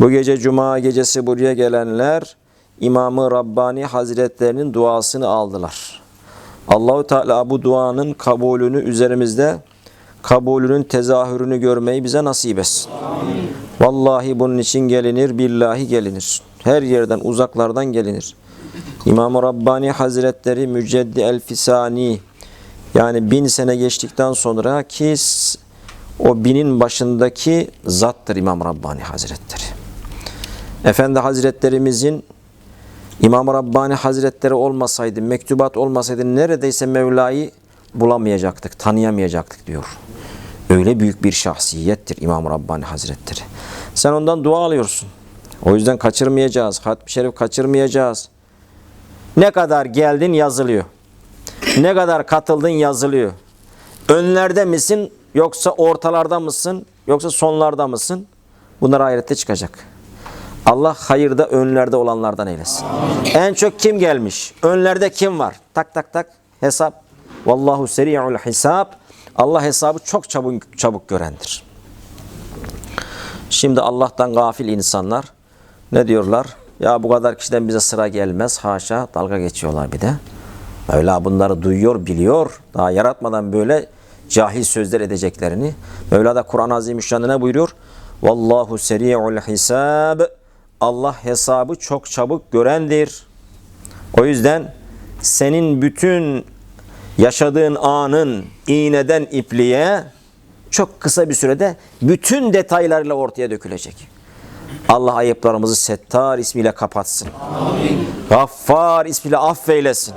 Bu gece Cuma gecesi buraya gelenler İmam-ı Rabbani Hazretlerinin duasını aldılar. Allahu Teala bu duanın kabulünü üzerimizde kabulünün tezahürünü görmeyi bize nasip etsin. Vallahi bunun için gelinir, billahi gelinir. Her yerden, uzaklardan gelinir. İmam-ı Rabbani Hazretleri Müceddi El-Fisani yani bin sene geçtikten sonra ki o binin başındaki zattır İmam Rabbani Hazretleri. Efendi Hazretlerimizin İmam Rabbani Hazretleri olmasaydı, mektubat olmasaydı neredeyse Mevla'yı bulamayacaktık, tanıyamayacaktık diyor. Öyle büyük bir şahsiyettir İmam Rabbani Hazretleri. Sen ondan dua alıyorsun. O yüzden kaçırmayacağız. Hatmi Şerif kaçırmayacağız. Ne kadar geldin yazılıyor. Ne kadar katıldın yazılıyor. Önlerde misin yoksa ortalarda mısın yoksa sonlarda mısın? Bunlar ahirette çıkacak. Allah hayırda önlerde olanlardan eylesin. En çok kim gelmiş? Önlerde kim var? Tak tak tak hesap. Vallahu seri'ul hisab. Allah hesabı çok çabuk çabuk görendir. Şimdi Allah'tan gafil insanlar ne diyorlar? Ya bu kadar kişiden bize sıra gelmez. Haşa dalga geçiyorlar bir de. Mevla bunları duyuyor, biliyor. Daha yaratmadan böyle cahil sözler edeceklerini. Mevla da Kur'an-ı Azimüşşan'da ne buyuruyor? Vallahu seri'ul hisab. Allah hesabı çok çabuk görendir. O yüzden senin bütün yaşadığın anın iğneden ipliğe çok kısa bir sürede bütün detaylarıyla ortaya dökülecek. Allah ayıplarımızı Settar ismiyle kapatsın. Gaffar ismiyle affeylesin.